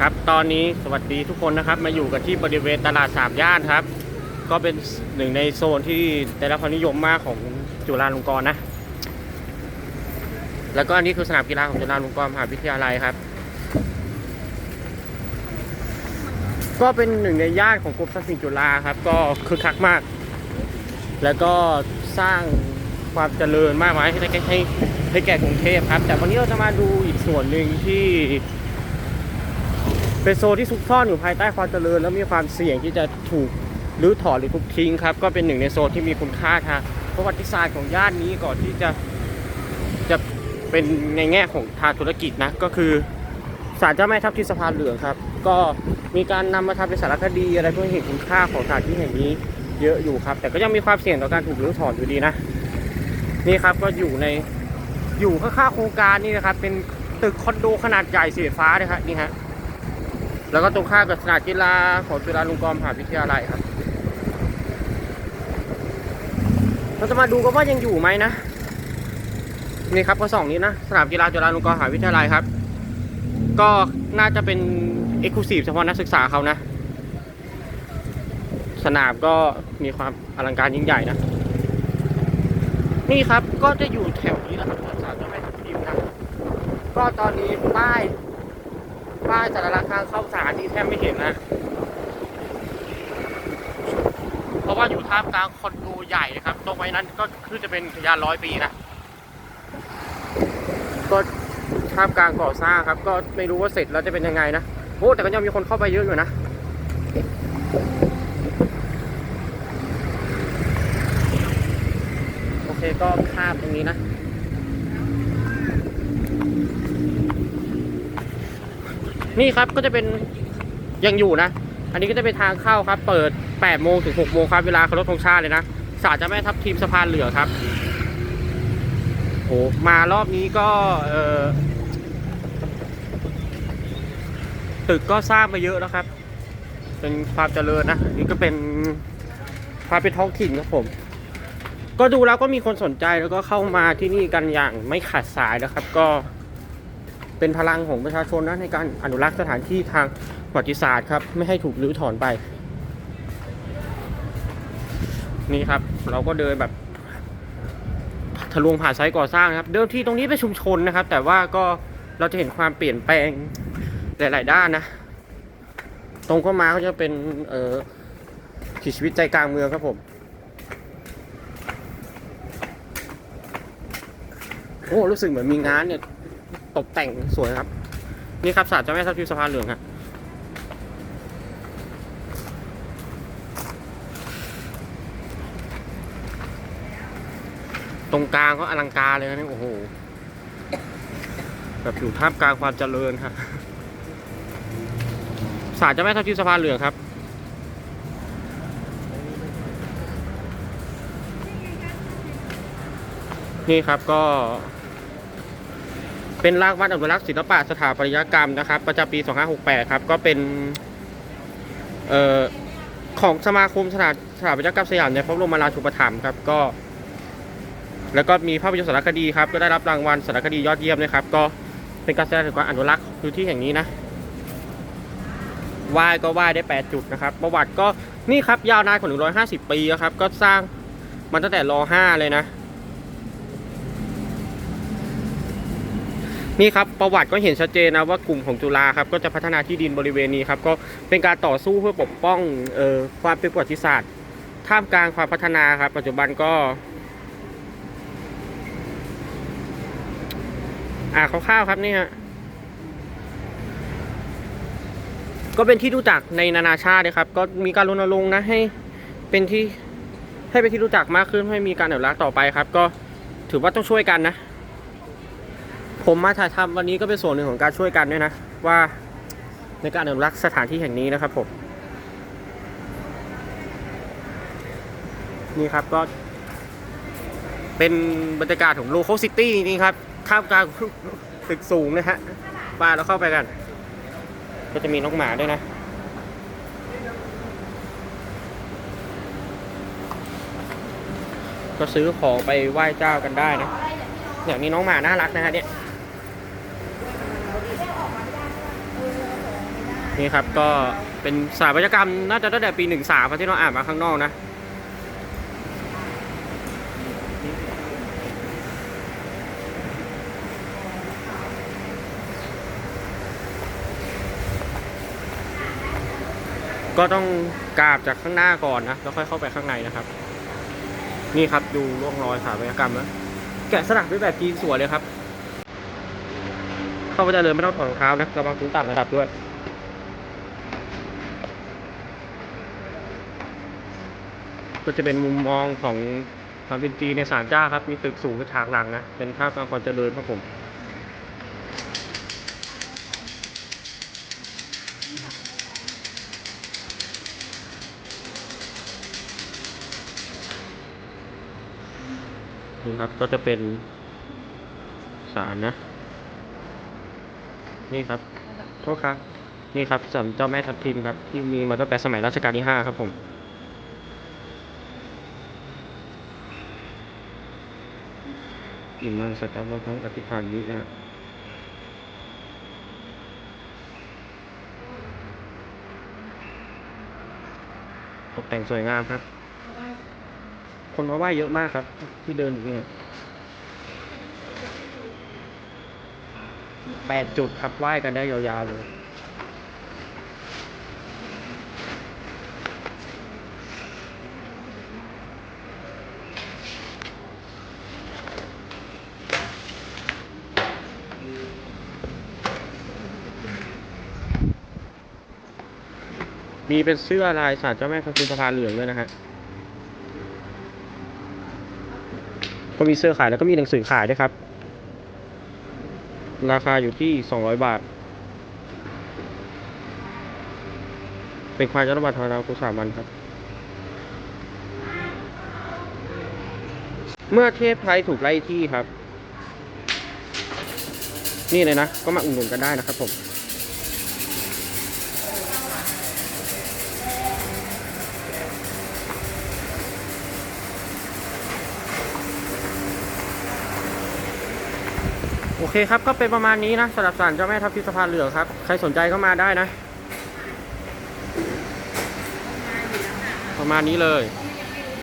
ครับตอนนี้สวัสดีทุกคนนะครับ มาอยู่กันที่บริเวณตลาดสามย่านครับ ก็เป็นหนึ่งในโซนที่ได้รับความนิยมมากของจุฬาลงกรณ์นะ แล้วก็อันนี้คือสนามกีฬาของจุฬาลงกรณ์มหาวิทยาลัยครับ ก็เป็นหนึ่งในย่านของกรมทรัพย์สินจุฬาครับ ก็คึกคักมาก แล้วก็สร้างความเจริญมากมายให้ให้ให้ให้แก่กรุงเทพครับ แต่วันนี้เราจะมาดูอีกส่วนหนึ่งที่ เป็นโซนที่ซุกซ่อนอยู่ภายใต้ความเจริญ แล้วมีความเสี่ยงที่จะถูกรื้อถอนหรือทุบทิ้งครับ ก็เป็นหนึ่งในโซนที่มีคุณค่าทางประวัติศาสตร์ของย่านนี้ก่อนที่จะจะเป็นในแง่ของทางธุรกิจนะก็คือศาลเจ้าแม่ทับทิมสะพานเหลืองครับ ก็มีการนำมาทำเป็นสารคดีอะไรเพื่อเห็นคุณค่าของสถานที่แห่งนี้เยอะอยู่ครับ แต่ก็ยังมีความเสี่ยงต่อการถูกรื้อถอนอยู่ดีนะนี่ครับก็อยู่ในอยู่ข้างๆโครงการนี่นะครับเป็นตึกคอนโดขนาดใหญ่สีฟ้าเลยครับนี่ฮะ แล้วก็ตรงข้ามกับสนามกีฬาของจุฬาลงกรณ์มหาวิทยาลัยครับเราจะมาดูกันว่ายังอยู่ไหมนะนี่ครับก็สองนี้นะสนามกีฬาจุฬาลงกรณ์มหาวิทยาลัยครับ ก็น่าจะเป็นเอกลูซีฟเฉพาะนักศึกษาเขานะ สนามก็มีความอลังการยิ่งใหญ่นะ นี่ครับก็จะอยู่แถวนี้นะครับสนาธารณะแม่ทับทิมนะก็ตอนนี้ป้าย ป้ายแต่ละราคาเข้าสานที่แทบไม่เห็นนะ เพราะว่าอยู่ท่ามกลางคอนโดใหญ่ครับ ตรงไว้นั้นก็คือจะเป็นทยานร้อยปีนะ ก็ท่ามกลางก่อสร้างครับ ก็ไม่รู้ว่าเสร็จแล้วจะเป็นยังไงนะ โอ้แต่ก็ยังมีคนเข้าไปเยอะอยู่นะโอเคก็ข้ามตรงนี้นะ นี่ครับก็จะเป็นยังอยู่นะ อันนี้ก็จะเป็นทางเข้าครับ เปิด8โมงถึง6โมงครับเวลาเคารพธงชาติเลยนะศาลเจะแม่ทับทีมสะพานเหลือครับโหมารอบนี้ก็เออตึกก็สร้างมาเยอะแล้วครับ เป็นความเจริญนะนี่ก็เป็นความเป็นท้องถิ่นครับผม ก็ดูแล้วก็มีคนสนใจแล้วก็เข้ามาที่นี่กันอย่างไม่ขาดสายนะครับ ก็ เป็นพลังของประชาชนนะในการอนุรักษ์สถานที่ทางประวัติศาสตร์ครับ ไม่ให้ถูกรื้อถอนไป นี่ครับ เราก็เดินแบบทะลวงผ่านไซต์ก่อสร้างครับ เดิมที่ตรงนี้เป็นชุมชนนะครับ แต่ว่าก็เราจะเห็นความเปลี่ยนแปลงหลาย ๆ ด้านนะ ตรงเข้ามาก็จะเป็นเออชีวิตใจกลางเมืองครับผมโอ้รู้สึกเหมือนมีงานเนี่ย ตกแต่งสวยครับ นี่ครับศาลเจ้าแม่ทับทิมสะพานเหลืองครับตรงกลางก็อลังการเลยนะนี่โอ้โห แบบอยู่ท่ามกลางความเจริญครับศาลเจ้าแม่ทับทิมสะพานเหลืองครับนี่ครับก็ เป็นรางวัลอนุรักษ์ศิลปะสถาปัตยกรรมนะครับ ประจำปี 2568 ครับ ก็เป็นเอ่อของสมาคมสถาสถาปัตยกรรมสยามในพระบรมราชูปถัมภ์ครับก็ แล้วก็มีภาพยนตร์สารคดีครับ ก็ได้รับรางวัลสารคดียอดเยี่ยมนะครับ ก็เป็นการแสดงถึงการอนุรักษ์พื้นที่แห่งนี้นะว่ายก็ว่ายได้ 8 จุดนะครับ ประวัติก็นี่ครับยาวนานกว่า150 ปีครับ ก็สร้างมันตั้งแต่ร 5 เลยนะ นี่ครับประวัติก็เห็นชัดเจนนะว่ากลุ่มของจุฬาครับก็จะพัฒนาที่ดินบริเวณนี้ครับก็เป็นการต่อสู้เพื่อปกป้องเอ่อความเป็นประวัติศาสตร์ท่ามกลางความพัฒนาครับ ปัจจุบันก็อ่าคร่าวๆครับนี่ฮะก็เป็นที่รู้จักในนานาชาตินะครับ ก็มีการรณรงค์นะให้เป็นที่ให้เป็นที่รู้จักมากขึ้นให้มีการอนุรักษ์ต่อไปครับ ก็ถือว่าต้องช่วยกันนะ ผมมาถ่ายทำวันนี้ก็เป็นส่วนหนึ่งของการช่วยกันด้วยนะ ว่าในการอนุรักษ์สถานที่แห่งนี้นะครับผมนี่ครับก็ เป็นบรรยากาศของโลโคซิตี้นี่ครับท่ามกลางตึกสูงนะฮะปาเราเข้าไปกัน ก็จะมีน้องหมาด้วยนะก็ซื้อของไปไหว้เจ้ากันได้นะอย่างนี้น้องหมาน่ารักนะฮะเนี่ย นี่ครับก็เป็นสถาปัตยกรรมน่าจะตั้งแต่ปีหนึ่งสามที่เราอ่านมาข้างนอกนะก็ต้องกราบจากข้างหน้าก่อนนะแล้วค่อยเข้าไปข้างในนะครับ นี่ครับดูร่องรอยสถาปัตยกรรมนะแกะสลักด้วยแบบจีนสวยเลยครับ เข้าไปได้เลยไม่ต้องถอดรองเท้านะระวังถุงต่ำระดับด้วย ก็จะเป็นมุมมองของความเป็นจีนในศาลเจ้าครับ มีตึกสูงฉากหลังนะเป็นภาพบางคนเจริญครับผมนี่ครับก็จะเป็นศาลนะ นี่ครับโทษครับ นี่ครับสำเจ้าแม่ทับทิมครับ ที่มีมาตั้งแต่สมัยรัชกาลที่ห้าครับผม อิมันสตาบัคทั้งอธิษฐานนี้นะตกแต่งสวยงามครับ คนมาไหว้เยอะมากครับ ที่เดินอยู่เนี่ยแปดจุดครับไหว้กันได้ยาวๆเลย มีเป็นเสื้อลายสารเจ้าแม่ทับทิมสะพานเหลืองด้วยนะฮะก็มีเสื้อขายแล้วก็มีหนังสือขายด้วยครับ ราคาอยู่ที่200บาท เป็นควายเจ้าบัตรธรรมดากุสามันครับ เมื่อเทพไทยถูกไล่ที่ครับ นี่เลยนะ ก็มาอุดหนุนกันได้นะครับผม โอเคครับก็เป็นประมาณนี้นะสำหรับศาลเจ้าแม่ทับทิมสะพานเหลืองครับ ใครสนใจก็มาได้นะ ประมาณนี้เลย